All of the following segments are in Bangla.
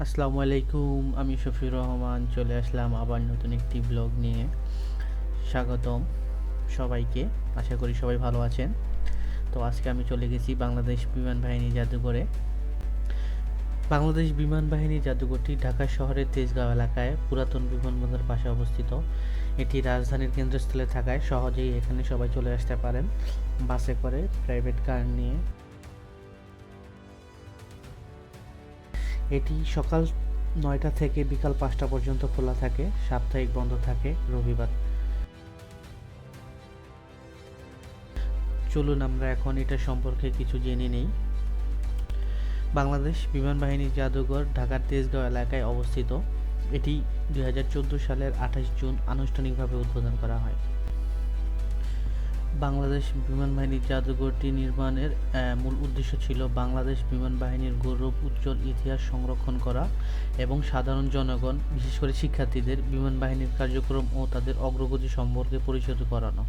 আসসালামু আলাইকুম, আমি শফিউর রহমান, চলে আসলাম আবার নতুন একটি ব্লগ নিয়ে। স্বাগতম সবাইকে, আশা করি সবাই ভালো আছেন। তো আজকে আমি চলে গেছি বাংলাদেশ বিমান বাহিনী জাদুঘরে। বাংলাদেশ বিমান বাহিনী জাদুঘরটি ঢাকা শহরের তেজগাঁও এলাকায় পুরাতন বিমানবন্দরের পাশে অবস্থিত। এটি রাজধানীর কেন্দ্রস্থলে থাকায় সহজেই এখানে সবাই চলে আসতে পারেন বাসে করে, প্রাইভেট কার নিয়ে। এটি সকাল নয়টা থেকে বিকাল পাঁচটা পর্যন্ত খোলা থাকে, সাপ্তাহিক বন্ধ থাকে রবিবার। চলুন আমরা এখন এটা সম্পর্কে কিছু জেনে নেই। বাংলাদেশ বিমান বাহিনী জাদুঘর ঢাকার তেজগাঁও এলাকায় অবস্থিত। এটি দু হাজার চোদ্দ সালের আঠাশ জুন আনুষ্ঠানিকভাবে উদ্বোধন করা হয়। বাংলাদেশ বিমান বাহিনীর জাদুঘরটি নির্মাণের মূল উদ্দেশ্য ছিল বাংলাদেশ বিমান বাহিনীর গৌরব, উজ্জ্বল ইতিহাস সংরক্ষণ করা এবং সাধারণ জনগণ, বিশেষ করে শিক্ষার্থীদের, বিমান বাহিনীর কার্যক্রম ও তাদের অগ্রগতি সম্পর্কে পরিচিত করানো।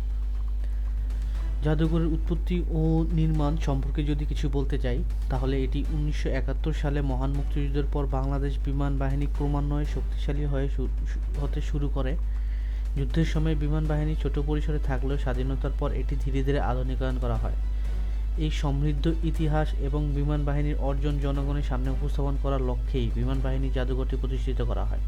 জাদুঘরের উৎপত্তি ও নির্মাণ সম্পর্কে যদি কিছু বলতে চাই, তাহলে এটি উনিশশো একাত্তর সালে মহান মুক্তিযুদ্ধের পর বাংলাদেশ বিমান বাহিনী ক্রমান্বয়ে শক্তিশালী হয়ে হতে শুরু করে। যুদ্ধের সময় বিমান বাহিনী ছোট পরিসরে থাকলেও স্বাধীনতার পর এটি ধীরে ধীরে আধুনিকায়ন করা হয়। এই সমৃদ্ধ ইতিহাস এবং বিমান বাহিনীর অর্জন জনগণের সামনে উপস্থাপন করার লক্ষ্যেই বিমান বাহিনী জাদুঘরটি প্রতিষ্ঠিত করা হয়।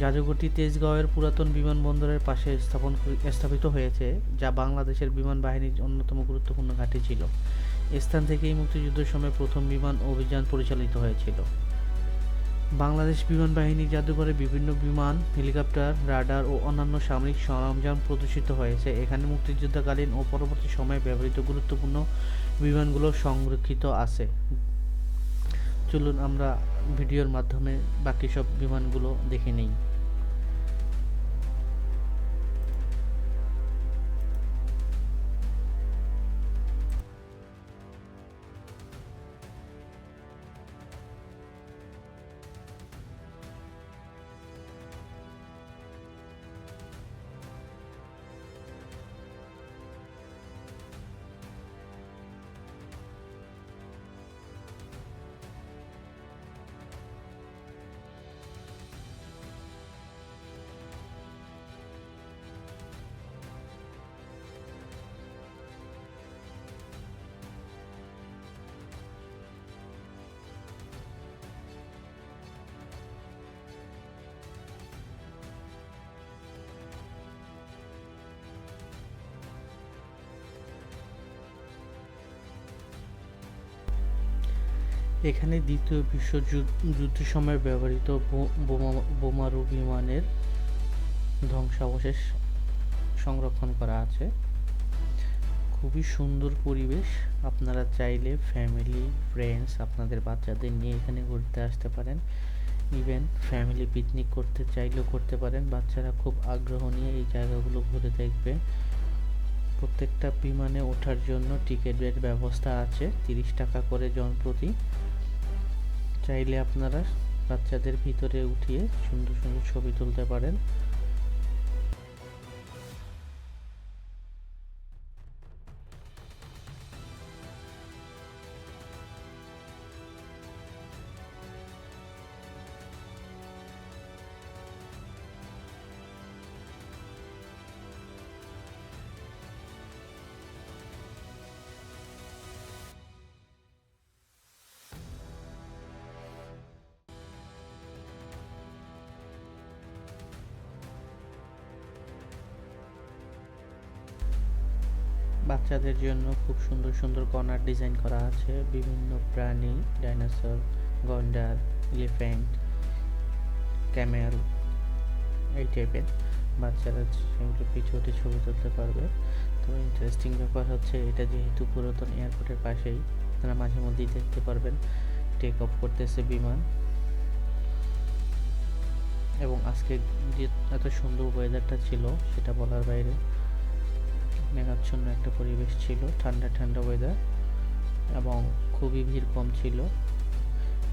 জাদুঘরটি তেজগাঁওয়ের পুরাতন বিমানবন্দরের পাশে স্থাপন স্থাপিত হয়েছে, যা বাংলাদেশের বিমান বাহিনীর অন্যতম গুরুত্বপূর্ণ ঘাঁটি ছিল। স্থান থেকেই মুক্তিযুদ্ধের সময় প্রথম বিমান অভিযান পরিচালিত হয়েছিল। বাংলাদেশ বিমান বাহিনী জাদুঘরে বিভিন্ন বিমান, হেলিকপ্টার, রাডার ও অন্যান্য সামরিক সরঞ্জাম প্রদর্শিত হয়েছে। এখানে মুক্তিযুদ্ধকালীন ও পরবর্তী সময়ে ব্যবহৃত গুরুত্বপূর্ণ বিমানগুলো সংরক্ষিত আছে। চলুন আমরা ভিডিওর মাধ্যমে বাকি সব বিমানগুলো দেখে নেই। এখানে দ্বিতীয় বিশ্বযুদ্ধ সময় ব্যবহৃত বোমারু বিমানের ধ্বংসাবশেষ সংরক্ষণ করা আছে। খুবই সুন্দর পরিবেশ। আপনারা চাইলে ফ্যামিলি ফ্রেন্ডস আপনাদের বাচ্চাদের নিয়ে এখানে ঘুরতে আসতে পারেন। ইভেন ফ্যামিলি পিকনিক করতে চাইলেও করতে পারেন। বাচ্চারা খুব আগ্রহ নিয়ে এই জায়গাগুলো ঘুরে দেখবে। প্রত্যেকটা বিমানে ওঠার জন্য টিকিটের ব্যবস্থা আছে। তিরিশ টাকা করে জন প্রতি। চাইলে আপনারা বাচ্চাদের ভিতরে উঠিয়ে সুন্দর সুন্দর ছবি তুলতে পারেন। বাচ্চাদের জন্য খুব সুন্দর সুন্দর কর্নার ডিজাইন করা আছে। বিভিন্ন প্রাণী, ডাইনোসর, গন্ডার, এলিফ্যান্ট, ক্যামেল, এই টাইপের বাচ্চারা সেগুলো পিছুটে ছবি তুলতে পারবে। তো ইন্টারেস্টিং ব্যাপার হচ্ছে এটা যেহেতু পুরাতন এয়ারপোর্টের পাশেই, আপনারা মাঝে মধ্যেই দেখতে পারবেন। টেক অফ করতেছে বিমান। এবং আজকে যে এত সুন্দর ওয়েদারটা ছিল, সেটা বলার বাইরে। মেঘাচ্ছন্ন একটা পরিবেশ ছিল, ঠান্ডা ঠান্ডা ওয়েদার এবং খুবই ভিড় কম ছিল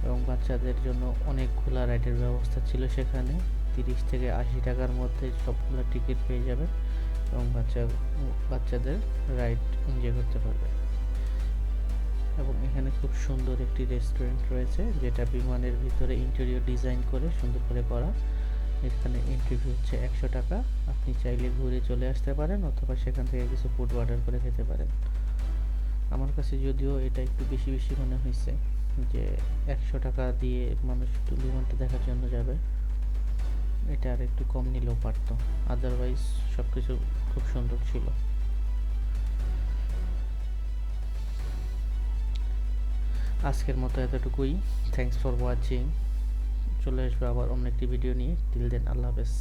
এবং বাচ্চাদের জন্য অনেক খোলা রাইডের ব্যবস্থা ছিল সেখানে। তিরিশ থেকে আশি টাকার মধ্যে সবগুলো টিকিট পেয়ে যাবে এবং বাচ্চা, বাচ্চাদের রাইড এনজয় করতে পারবে। এবং এখানে খুব সুন্দর একটি রেস্টুরেন্ট রয়েছে যেটা বিমানের ভিতরে ইন্টেরিয়র ডিজাইন করে সুন্দর করে করা। এখানে এন্ট্রি ফি হচ্ছে একশো টাকা। আপনি চাইলে ঘুরে চলে আসতে পারেন অথবা সেখান থেকে কিছু ফুড অর্ডার করে খেতে পারেন। আমার কাছে যদিও এটা একটু বেশি বেশি মনে হয়েছে যে একশো টাকা দিয়ে মানুষ একটু বিমানটা দেখার জন্য যাবে। এটা আর একটু কম নিলেও পারতো। আদারওয়াইজ সব কিছু খুব সুন্দর ছিল। আজকের মতো এতটুকুই। থ্যাংকস ফর ওয়াচিং চলে আসবে আবার অন্য একটি ভিডিও নিয়ে। টিল দেন আল্লাহ হাফেজ।